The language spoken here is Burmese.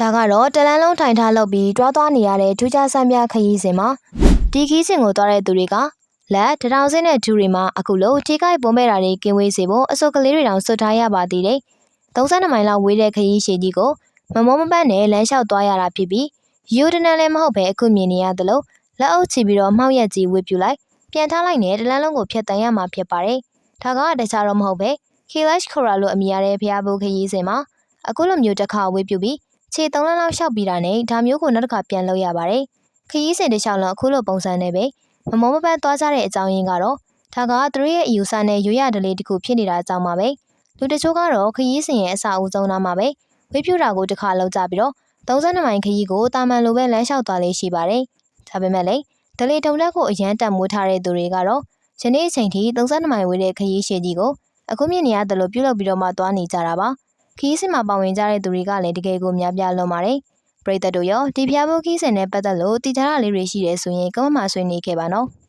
ဒါကတော့တလန်းလုံးထိုင်ထားလုပ်ပြီးတွားသွားနေရတဲ့ထူးခြားဆန်းပြခရီးစဉ်မှာဒီခီးစဉ်ကိုသွားတဲ့သူတွေကလက်တထောင်စင်းတဲ့ဒူတွေမှာအခုလိုထိခိုက်ပုံမဲ့တာတွေကင်းဝေးစေဖို့အစုပ်ကလေးတွေတောင်စွတ်ထားရပါသေးတယ်။32မိုင်လောက်ဝေးတဲ့ခရီးရှည်ကြီးကိုမမောမပန်းနဲ့လမ်းလျှောက်သွားရတာဖြစ်ပြီးယူတနန်လည်းမဟုတ်ပဲအခုမြင်နေရသလိုလက်အုပ်ချပြီးတော့မှောက်ရက်ကြီးဝေပြူလိုက်ပြန်ထားလိုက်နဲ့တလန်းလုံးကိုဖျက်တန်ရမှာဖြစ်ပါတယ်။ဒါကတခြားတော့မဟုတ်ပဲ Kailash Khora လို့အမည်ရတဲ့ဖျားဖို့ခရီးစဉ်မှာအခုလိုမျိုးတစ်ခါဝေပြူပြီး ခြေ3လမ်းလောက်လျှောက်ပြီးတာနဲ့ဒါမျိုးကိုနောက်တစ်ခါပြန်လုပ်ရပါတယ်။ခရီးစဉ်တစ်လျှောက်လုံးအခုလိုပုံစံနဲ့ပဲမမောမပန်းသွားကြတဲ့အကြောင်းရင်းကတော့ဒါကသူတို့ရဲ့အယူဆနဲ့ရွရဒလေးတစ်ခုဖြစ်နေတာအကြောင်းပါပဲ။လူတချို့ကတော့ခရီးစဉ်ရဲ့အစအဦးဆုံးနားမှာပဲဝေးပြူတာကိုတစ်ခါလောက်ကြပြီးတော့32မိုင်ခရီးကိုတာမန်လိုပဲလမ်းလျှောက်သွားလေးရှိပါတယ်။ဒါပေမဲ့လည်းဒလေးတုံတက်ကိုအရန်တက်မိုးထားတဲ့သူတွေကတော့ယနေ့အချိန်ထိ32မိုင်ဝေးတဲ့ခရီးရှည်ကြီးကိုအခုမြင်နေရတယ်လို့ပြုလုပ်ပြီးတော့မှသွားနေကြတာပါ။ ခီးစင်မှာပါဝင်ကြတဲ့သူတွေကလည်းတကယ်ကိုများပြားလွန်ပါတယ်။ပရိသတ်တို့ရောဒီဖျားဖို့ခီးစင်နဲ့ပတ်သက်လို့တည်ထားတာလေးတွေရှိတယ်ဆိုရင်ကမ္ဘာမှာဆွေးနွေးခဲ့ပါနော်။